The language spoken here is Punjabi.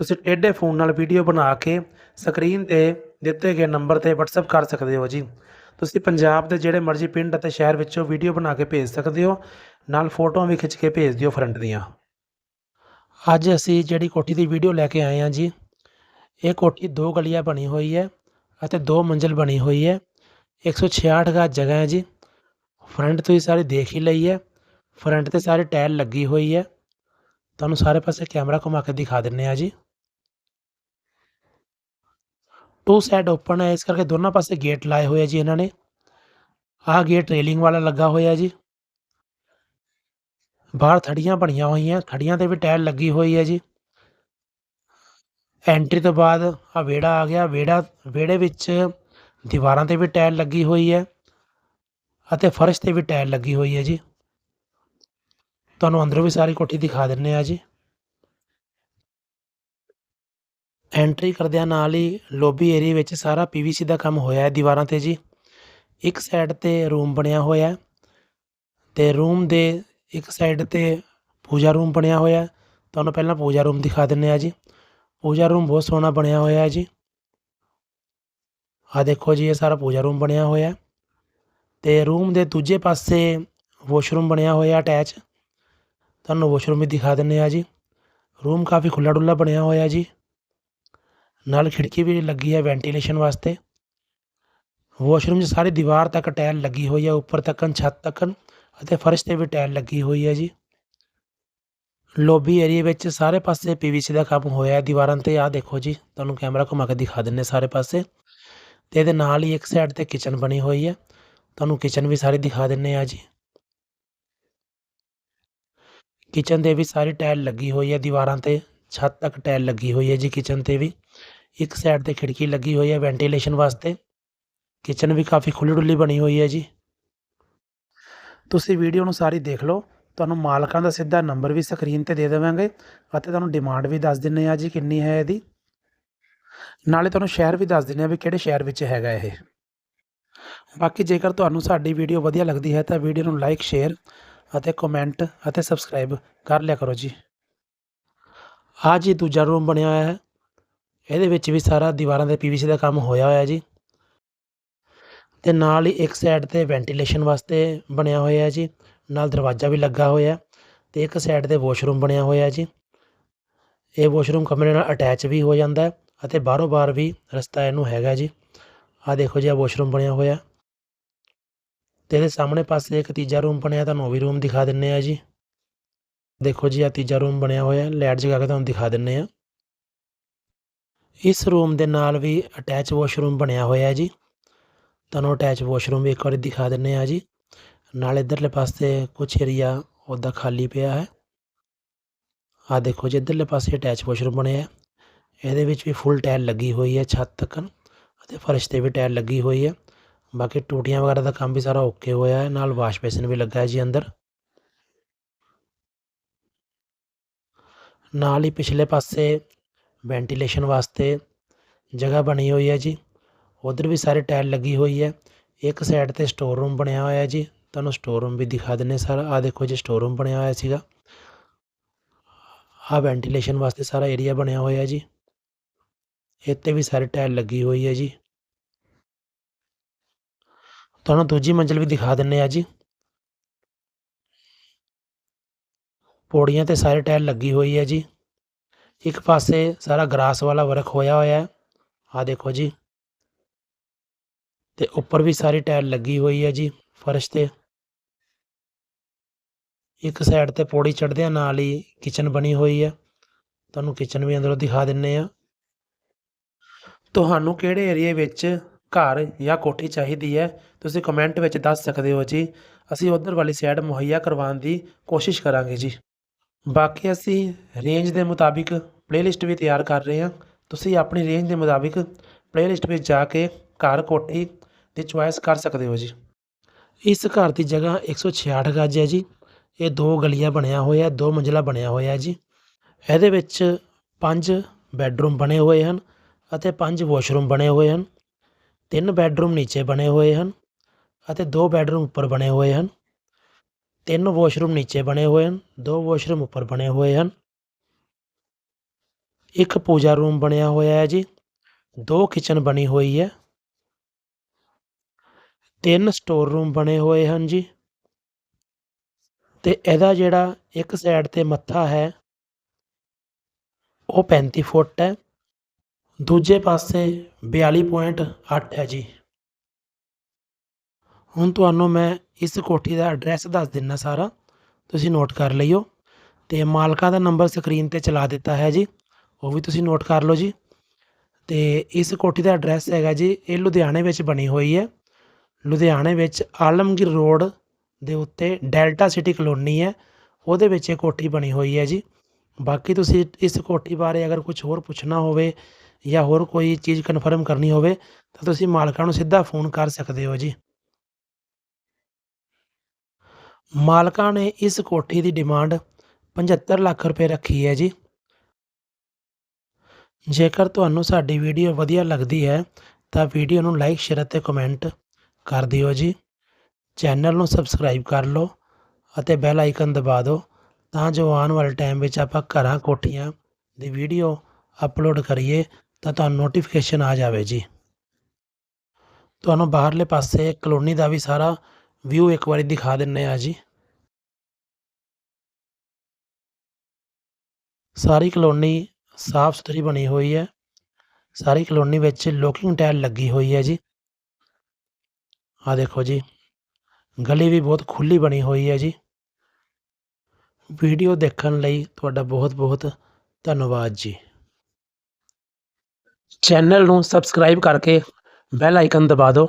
ਤੁਸੀਂ ਟੇਢੇ ਫੋਨ ਨਾਲ ਵੀਡੀਓ ਬਣਾ ਕੇ ਸਕਰੀਨ ਤੇ ਦਿੱਤੇ ਗਏ ਨੰਬਰ ਤੇ WhatsApp ਕਰ ਸਕਦੇ ਹੋ ਜੀ। ਤੁਸੀਂ ਪੰਜਾਬ ਦੇ ਜਿਹੜੇ ਮਰਜ਼ੀ ਪਿੰਡ ਅਤੇ ਸ਼ਹਿਰ ਵਿੱਚੋਂ ਵੀਡੀਓ ਬਣਾ ਕੇ ਭੇਜ ਸਕਦੇ ਹੋ, ਨਾਲ ਫੋਟੋਆਂ ਵੀ ਖਿੱਚ ਕੇ ਭੇਜ ਦਿਓ ਫਰੰਟ ਦੀਆਂ। ਅੱਜ ਅਸੀਂ ਜਿਹੜੀ ਕੋਠੀ ਦੀ ਵੀਡੀਓ ਲੈ ਕੇ ਆਏ ਹਾਂ ਜੀ, ਇਹ ਕੋਠੀ ਦੋ ਗਲੀਆਂ ਬਣੀ ਹੋਈ ਹੈ ਅਤੇ ਦੋ ਮੰਜ਼ਿਲ ਬਣੀ ਹੋਈ ਹੈ। 166 ਗਜ ਜਗ੍ਹਾ ਹੈ ਜੀ। ਫਰੰਟ ਤੁਸੀਂ ਸਾਰੀ ਦੇਖ ਹੀ ਲਈ ਹੈ। ਫਰੰਟ ਤੇ ਸਾਰੇ ਟਾਇਲ ਲੱਗੀ ਹੋਈ ਹੈ। ਤੁਹਾਨੂੰ ਸਾਰੇ ਪਾਸੇ ਕੈਮਰਾ ਘੁਮਾ ਕੇ ਦਿਖਾ ਦਿੰਨੇ ਆ ਜੀ। ਟੂ ਸਾਈਡ ਓਪਨ ਹੈ, ਇਸ ਕਰਕੇ ਦੋਨਾਂ ਪਾਸੇ ਗੇਟ ਲਾਏ ਹੋਏ ਆ ਜੀ ਇਹਨਾਂ ਨੇ। ਆਹ ਗੇਟ ਰੇਲਿੰਗ ਵਾਲਾ ਲੱਗਾ ਹੋਇਆ ਜੀ। ਬਾਹਰ ਥੜੀਆਂ ਬਣੀਆਂ ਹੋਈਆਂ, ਥੜੀਆਂ ਤੇ ਵੀ ਟਾਇਲ ਲੱਗੀ ਹੋਈ ਹੈ ਜੀ। ਐਂਟਰੀ ਤੋਂ ਬਾਅਦ ਆ ਵਿਹੜਾ ਆ ਗਿਆ। ਵਿਹੜਾ, ਵਿਹੜੇ ਵਿੱਚ ਦੀਵਾਰਾਂ ਤੇ ਵੀ ਟਾਇਲ ਲੱਗੀ ਹੋਈ ਹੈ ਅਤੇ ਫਰਸ਼ ਤੇ ਵੀ ਟਾਇਲ ਲੱਗੀ ਹੋਈ ਹੈ ਜੀ। ਤੁਹਾਨੂੰ ਅੰਦਰੋਂ ਵੀ ਸਾਰੀ ਕੋਠੀ ਦਿਖਾ ਦਿੰਨੇ ਆ ਜੀ। ਐਂਟਰੀ ਕਰਦਿਆਂ ਨਾਲ ਹੀ ਲੋਬੀ ਏਰੀਆ ਵਿੱਚ ਸਾਰਾ ਪੀਵੀਸੀ ਦਾ ਕੰਮ ਹੋਇਆ ਹੈ ਦੀਵਾਰਾਂ ਤੇ ਜੀ। ਇੱਕ ਸਾਈਡ ਤੇ ਰੂਮ ਬਣਿਆ ਹੋਇਆ ਹੈ ਤੇ ਰੂਮ ਦੇ ਇੱਕ ਸਾਈਡ ਤੇ ਪੂਜਾ ਰੂਮ ਬਣਿਆ ਹੋਇਆ ਤੁਹਾਨੂੰ ਪਹਿਲਾਂ ਪੂਜਾ ਰੂਮ ਦਿਖਾ ਦਿੰਨੇ ਆ ਜੀ। ਪੂਜਾ ਰੂਮ ਬਹੁਤ ਸੋਹਣਾ ਬਣਿਆ ਹੋਇਆ ਹੈ ਜੀ। ਆ ਦੇਖੋ ਜੀ, ਇਹ ਸਾਰਾ ਪੂਜਾ ਰੂਮ ਬਣਿਆ ਹੋਇਆ ਹੈ ਤੇ ਰੂਮ ਦੇ ਦੂਜੇ ਪਾਸੇ ਵਾਸ਼ਰੂਮ ਬਣਿਆ ਹੋਇਆ ਅਟੈਚ ਤੁਹਾਨੂੰ ਵਾਸ਼ਰੂਮ ਵੀ ਦਿਖਾ ਦਿੰਨੇ ਆ ਜੀ। ਰੂਮ ਕਾਫੀ ਖੁੱਲਾ ਡੁੱਲਾ ਬਣਿਆ ਹੋਇਆ ਜੀ। ਨਾਲ ਖਿੜਕੀ ਵੀ ਲੱਗੀ ਹੈ ਵੈਂਟੀਲੇਸ਼ਨ ਵਾਸਤੇ। ਵਾਸ਼ਰੂਮ 'ਚ ਸਾਰੀ ਦੀਵਾਰ ਤੱਕ ਟਾਇਲ ਲੱਗੀ ਹੋਈ ਹੈ, ਉੱਪਰ ਤੱਕਨ ਛੱਤ ਤੱਕਨ ਅਤੇ ਫਰਸ਼ ਤੇ ਵੀ ਟਾਇਲ ਲੱਗੀ ਹੋਈ ਹੈ ਜੀ। ਲੋਬੀ ਏਰੀਆ ਵਿੱਚ ਸਾਰੇ ਪਾਸੇ ਪੀਵੀਸੀ ਦਾ ਕੰਮ ਹੋਇਆ ਹੈ ਦੀਵਾਰਾਂ ਤੇ। ਆਹ ਦੇਖੋ ਜੀ, ਤੁਹਾਨੂੰ ਕੈਮਰਾ ਘੁਮਾ ਕੇ ਦਿਖਾ ਦਿੰਨੇ ਸਾਰੇ ਪਾਸੇ। ਤੇ ਇਹਦੇ ਨਾਲ ਹੀ ਇੱਕ ਸਾਈਡ ਤੇ ਕਿਚਨ ਬਣੀ ਹੋਈ ਹੈ। ਤੁਹਾਨੂੰ ਕਿਚਨ ਵੀ ਸਾਰੀ ਦਿਖਾ ਦਿੰਨੇ ਆ ਜੀ। ਕਿਚਨ ਦੇ ਵੀ ਸਾਰੀ ਟਾਇਲ ਲੱਗੀ ਹੋਈ ਹੈ ਦੀਵਾਰਾਂ ਤੇ। ਛੱਤ ਤੱਕ ਟਾਇਲ ਲੱਗੀ ਹੋਈ ਹੈ ਜੀ ਕਿਚਨ ਤੇ ਵੀ। ਇੱਕ ਸਾਈਡ ਤੇ ਖਿੜਕੀ ਲੱਗੀ ਹੋਈ ਹੈ ਵੈਂਟੀਲੇਸ਼ਨ ਵਾਸਤੇ। ਕਿਚਨ ਵੀ ਕਾਫੀ ਖੁੱਲੀ ਡੁੱਲੀ ਬਣੀ ਹੋਈ ਹੈ ਜੀ। ਤੁਸੀਂ ਵੀਡੀਓ ਨੂੰ ਸਾਰੀ ਦੇਖ ਲਓ। ਤੁਹਾਨੂੰ ਮਾਲਕਾਂ ਦਾ ਸਿੱਧਾ ਨੰਬਰ ਵੀ ਸਕਰੀਨ ਤੇ ਦੇ ਦੇਵਾਂਗੇ ਅਤੇ ਤੁਹਾਨੂੰ ਡਿਮਾਂਡ ਵੀ ਦੱਸ ਦਿੰਨੇ ਆ ਜੀ ਕਿੰਨੀ ਹੈ ਇਹਦੀ। ਨਾਲੇ ਤੁਹਾਨੂੰ ਸ਼ਹਿਰ ਵੀ ਦੱਸ ਦਿੰਨੇ ਆ ਵੀ ਕਿਹੜੇ ਸ਼ਹਿਰ ਵਿੱਚ ਹੈਗਾ ਇਹ। ਬਾਕੀ ਜੇਕਰ ਤੁਹਾਨੂੰ ਸਾਡੀ ਵੀਡੀਓ ਵਧੀਆ ਲੱਗਦੀ ਹੈ ਤਾਂ ਵੀਡੀਓ ਨੂੰ ਲਾਈਕ ਸ਼ੇਅਰ ਅਤੇ ਕਮੈਂਟ ਅਤੇ ਸਬਸਕ੍ਰਾਈਬ ਕਰ ਲਿਆ ਕਰੋ ਜੀ। ਆਹ ਜੀ ਦੂਜਾ ਰੂਮ ਬਣਿਆ ਹੋਇਆ ਹੈ। ਇਹਦੇ ਵਿੱਚ ਵੀ ਸਾਰਾ ਦੀਵਾਰਾਂ ਦੇ ਪੀਵੀਸੀ ਦਾ ਕੰਮ ਹੋਇਆ ਹੋਇਆ ਜੀ। ਤੇ ਨਾਲ ਹੀ ਇੱਕ ਸਾਈਡ ਤੇ ਵੈਂਟੀਲੇਸ਼ਨ ਵਾਸਤੇ ਬਣਿਆ ਹੋਇਆ ਹੈ ਜੀ। ਨਾਲ ਦਰਵਾਜ਼ਾ ਵੀ ਲੱਗਾ ਹੋਇਆ ਤੇ ਇੱਕ ਸਾਈਡ ਤੇ ਵਾਸ਼ਰੂਮ ਬਣਿਆ ਹੋਇਆ ਜੀ। ਇਹ ਵਾਸ਼ਰੂਮ ਕਮਰੇ ਨਾਲ ਅਟੈਚ ਵੀ ਹੋ ਜਾਂਦਾ ਹੈ ਅਤੇ ਬਾਹਰੋਂ ਬਾਹਰ ਵੀ ਰਸਤਾ ਇਹਨੂੰ ਹੈਗਾ ਜੀ। ਆਹ ਦੇਖੋ ਜੀ ਆ ਵਾਸ਼ਰੂਮ ਬਣਿਆ ਹੋਇਆ। ਤੇ ਇਹਦੇ ਸਾਹਮਣੇ ਪਾਸੇ ਇੱਕ ਤੀਜਾ ਰੂਮ ਬਣਿਆ, ਤੁਹਾਨੂੰ ਉਹ ਵੀ ਰੂਮ ਦਿਖਾ ਦਿੰਨੇ ਆ ਜੀ। ਦੇਖੋ ਜੀ ਆ ਤੀਜਾ ਰੂਮ ਬਣਿਆ ਹੋਇਆ। ਲਾਈਟ ਜਗਾ ਕੇ ਤੁਹਾਨੂੰ ਦਿਖਾ ਦਿੰਨੇ ਆ। ਇਸ ਰੂਮ ਦੇ ਨਾਲ ਵੀ ਅਟੈਚ ਵਾਸ਼ਰੂਮ ਬਣਿਆ ਹੋਇਆ ਹੈ ਜੀ। ਤੁਹਾਨੂੰ ਅਟੈਚ ਵਾਸ਼ਰੂਮ ਵੀ ਇੱਕ ਵਾਰੀ ਦਿਖਾ ਦਿੰਨੇ ਆ ਜੀ। ਨਾਲ ਇਧਰਲੇ ਪਾਸੇ ਕੁਝ ਏਰੀਆ ਉਹਦਾ ਖਾਲੀ ਪਿਆ ਹੈ। ਆ ਦੇਖੋ ਜੀ, ਇਧਰਲੇ ਪਾਸੇ ਅਟੈਚ ਵਾਸ਼ਰੂਮ ਬਣਿਆ ਹੈ। ਇਹਦੇ ਵਿੱਚ ਵੀ ਫੁੱਲ ਟਾਇਲ ਲੱਗੀ ਹੋਈ ਹੈ ਛੱਤ ਤੱਕ ਅਤੇ ਫਰਸ਼ ਤੇ ਵੀ ਟਾਇਲ ਲੱਗੀ ਹੋਈ ਹੈ। ਬਾਕੀ ਟੂਟੀਆਂ ਵਗੈਰਾ ਦਾ ਕੰਮ ਵੀ ਸਾਰਾ ਓਕੇ ਹੋਇਆ ਹੈ। ਨਾਲ ਵਾਸ਼ ਬੇਸਿਨ ਵੀ ਲੱਗਾ ਹੈ ਜੀ ਅੰਦਰ। ਨਾਲ ਹੀ ਪਿਛਲੇ ਪਾਸੇ ਵੈਂਟੀਲੇਸ਼ਨ ਵਾਸਤੇ ਜਗ੍ਹਾ ਬਣੀ ਹੋਈ ਹੈ ਜੀ। ਉਧਰ ਵੀ ਸਾਰੇ ਟਾਇਲ ਲੱਗੀ ਹੋਈ ਹੈ। ਇੱਕ ਸਾਈਡ ਤੇ ਸਟੋਰ ਰੂਮ ਬਣਿਆ ਹੋਇਆ ਜੀ। ਤੁਹਾਨੂੰ ਸਟੋਰ ਰੂਮ ਵੀ ਦਿਖਾ ਦਿੰਨੇ ਸਾਰਾ। ਆ ਦੇਖੋ ਜੀ ਸਟੋਰ ਰੂਮ ਬਣਿਆ ਹੋਇਆ ਸੀਗਾ। ਆ ਵੈਂਟੀਲੇਸ਼ਨ ਵਾਸਤੇ ਸਾਰਾ ਏਰੀਆ ਬਣਿਆ ਹੋਇਆ ਜੀ। ਇੱਥੇ ਵੀ ਸਾਰੇ ਟਾਇਲ ਲੱਗੀ ਹੋਈ ਹੈ ਜੀ। ਤੁਹਾਨੂੰ ਦੂਜੀ ਮੰਜ਼ਿਲ ਵੀ ਦਿਖਾ ਦਿੰਨੇ ਆ ਜੀ। ਪੌੜੀਆਂ ਤੇ ਸਾਰੇ ਟਾਇਲ ਲੱਗੀ ਹੋਈ ਹੈ ਜੀ। ਇੱਕ ਪਾਸੇ ਸਾਰਾ ਗਰਾਸ ਵਾਲਾ ਵਰਕ ਹੋਇਆ ਹੋਇਆ ਹੈ। ਆ ਦੇਖੋ ਜੀ। ਤੇ ਉੱਪਰ ਵੀ ਸਾਰੀ ਟਾਇਲ ਲੱਗੀ ਹੋਈ ਹੈ ਜੀ, ਫਰਸ਼ ਤੇ। ਇੱਕ ਸਾਈਡ ਤੇ ਪੌੜੀ ਚੜ੍ਹਦਿਆਂ ਨਾਲ ਹੀ ਕਿਚਨ ਬਣੀ ਹੋਈ ਹੈ। ਤੁਹਾਨੂੰ ਕਿਚਨ ਵੀ ਅੰਦਰੋਂ ਦਿਖਾ ਦਿੰਨੇ ਆ। ਤੁਹਾਨੂੰ ਕਿਹੜੇ ਏਰੀਏ ਵਿੱਚ ਘਰ ਜਾਂ ਕੋਠੀ ਚਾਹੀਦੀ ਹੈ, ਤੁਸੀਂ ਕਮੈਂਟ ਵਿੱਚ ਦੱਸ ਸਕਦੇ ਹੋ ਜੀ। ਅਸੀਂ ਉਧਰ ਵਾਲੀ ਸਾਈਡ ਮੁਹੱਈਆ ਕਰਵਾਉਣ ਦੀ ਕੋਸ਼ਿਸ਼ ਕਰਾਂਗੇ ਜੀ। ਬਾਕੀ ਅਸੀਂ ਰੇਂਜ ਦੇ ਮੁਤਾਬਿਕ ਪਲੇਲਿਸਟ ਵੀ ਤਿਆਰ ਕਰ ਰਹੇ ਹਾਂ। ਤੁਸੀਂ ਆਪਣੀ ਰੇਂਜ ਦੇ ਮੁਤਾਬਿਕ ਪਲੇਲਿਸਟ ਵਿੱਚ ਜਾ ਕੇ ਘਰ ਕੋਠੀ ਦੀ ਚੁਆਇਸ ਕਰ ਸਕਦੇ ਹੋ ਜੀ। ਇਸ ਘਰ ਦੀ ਜਗ੍ਹਾ 166 ਗਜ ਹੈ ਜੀ। ਇਹ ਦੋ ਗਲੀਆਂ ਬਣਿਆ ਹੋਇਆ, ਦੋ ਮੰਜ਼ਿਲਾ ਬਣਿਆ ਹੋਇਆ ਜੀ। ਇਹਦੇ ਵਿੱਚ ਪੰਜ ਬੈੱਡਰੂਮ ਬਣੇ ਹੋਏ ਹਨ ਅਤੇ ਪੰਜ ਵਾਸ਼ਰੂਮ ਬਣੇ ਹੋਏ ਹਨ। ਤਿੰਨ ਬੈੱਡਰੂਮ ਨੀਚੇ ਬਣੇ ਹੋਏ ਹਨ ਅਤੇ ਦੋ ਬੈੱਡਰੂਮ ਉੱਪਰ ਬਣੇ ਹੋਏ ਹਨ। ਤਿੰਨ ਵਾਸ਼ਰੂਮ ਨੀਚੇ ਬਣੇ ਹੋਏ ਹਨ, ਦੋ ਵਾਸ਼ਰੂਮ ਉੱਪਰ ਬਣੇ ਹੋਏ ਹਨ। ਇੱਕ ਪੂਜਾ ਰੂਮ ਬਣਿਆ ਹੋਇਆ ਹੈ ਜੀ, ਦੋ ਕਿਚਨ ਬਣੀ ਹੋਈ ਹੈ। ਤਿੰਨ ਸਟੋਰ ਰੂਮ ਬਣੇ ਹੋਏ ਹਨ ਜੀ। ਤੇ ਇਹਦਾ ਜਿਹੜਾ ਇੱਕ ਸਾਈਡ ਤੇ ਮੱਥਾ ਹੈ, ਉਹ 35 ਫੁੱਟ ਹੈ। ਦੂਜੇ ਪਾਸੇ 42.8 ਹੈ ਜੀ। ਹੁਣ ਤੁਹਾਨੂੰ ਮੈਂ ਇਸ ਕੋਠੀ ਦਾ ਐਡਰੈਸ ਦੱਸ ਦਿੰਨਾ ਸਾਰਾ। ਤੁਸੀਂ ਨੋਟ ਕਰ ਲਈਓ। ਤੇ ਮਾਲਕਾਂ ਦਾ ਨੰਬਰ ਸਕਰੀਨ ਤੇ ਚਲਾ ਦਿੱਤਾ ਹੈ ਜੀ। ਉਹ ਵੀ ਤੁਸੀਂ ਨੋਟ ਕਰ ਲਓ ਜੀ। ਤੇ ਇਸ ਕੋਠੀ ਦਾ ਐਡਰੈਸ ਹੈਗਾ ਜੀ, ਇਹ ਲੁਧਿਆਣੇ ਵਿੱਚ ਬਣੀ ਹੋਈ ਹੈ। ਲੁਧਿਆਣੇ ਵਿੱਚ ਆਲਮਗੀਰ ਰੋਡ ਦੇ ਉੱਤੇ ਡੈਲਟਾ ਸਿਟੀ ਕਲੋਨੀ ਹੈ। ਉਹਦੇ ਵਿੱਚ ਇਹ ਕੋਠੀ ਬਣੀ ਹੋਈ ਹੈ ਜੀ। ਬਾਕੀ ਤੁਸੀਂ ਇਸ ਕੋਠੀ ਬਾਰੇ ਅਗਰ ਕੁਝ ਹੋਰ ਪੁੱਛਣਾ ਹੋਵੇ ਜਾਂ ਹੋਰ ਕੋਈ ਚੀਜ਼ ਕਨਫਰਮ ਕਰਨੀ ਹੋਵੇ ਤਾਂ ਤੁਸੀਂ ਮਾਲਕਾਂ ਨੂੰ ਸਿੱਧਾ ਫੋਨ ਕਰ ਸਕਦੇ ਹੋ ਜੀ। ਮਾਲਕਾਂ ਨੇ ਇਸ ਕੋਠੀ ਦੀ ਡਿਮਾਂਡ 75 ਲੱਖ ਰੁਪਏ ਰੱਖੀ ਹੈ ਜੀ। ਜੇਕਰ ਤੁਹਾਨੂੰ ਸਾਡੀ ਵੀਡੀਓ ਵਧੀਆ ਲੱਗਦੀ ਹੈ, ਤਾਂ ਵੀਡੀਓ ਨੂੰ ਲਾਈਕ, ਸ਼ੇਅਰ ਅਤੇ ਕਮੈਂਟ ਕਰ ਦਿਓ ਜੀ। ਚੈਨਲ ਨੂੰ ਸਬਸਕ੍ਰਾਈਬ ਕਰ ਲਓ ਅਤੇ ਬੈਲ ਆਈਕਨ ਦਬਾ ਦਿਓ ਤਾਂ ਜੋ ਆਉਣ ਵਾਲੇ ਟਾਈਮ ਵਿੱਚ ਆਪਾਂ ਘਰਾਂ ਕੋਠੀਆਂ ਦੀ ਵੀਡੀਓ ਅਪਲੋਡ ਕਰੀਏ, ਤਾਂ ਤੁਹਾਨੂੰ ਨੋਟੀਫਿਕੇਸ਼ਨ ਆ ਜਾਵੇ ਜੀ। ਤੁਹਾਨੂੰ ਬਾਹਰਲੇ ਪਾਸੇ ਕਲੋਨੀ ਦਾ ਵੀ ਸਾਰਾ ਵਿਊ ਇੱਕ ਵਾਰੀ ਦਿਖਾ ਦਿੰਨੇ ਆ ਜੀ। ਸਾਰੀ ਕਲੋਨੀ ਸਾਫ਼ ਸੁਥਰੀ ਬਣੀ ਹੋਈ ਹੈ। ਸਾਰੀ ਕਲੋਨੀ ਵਿੱਚ ਲੋਕਿੰਗ ਟਾਇਲ ਲੱਗੀ ਹੋਈ ਹੈ ਜੀ। ਆ ਦੇਖੋ ਜੀ, ਗਲੀ ਵੀ ਬਹੁਤ ਖੁੱਲੀ ਬਣੀ ਹੋਈ ਹੈ ਜੀ। ਵੀਡੀਓ ਦੇਖਣ ਲਈ ਤੁਹਾਡਾ ਬਹੁਤ ਬਹੁਤ ਧੰਨਵਾਦ ਜੀ। ਚੈਨਲ ਨੂੰ ਸਬਸਕ੍ਰਾਈਬ ਕਰਕੇ ਬੈਲ ਆਈਕਨ ਦਬਾ ਦਿਓ।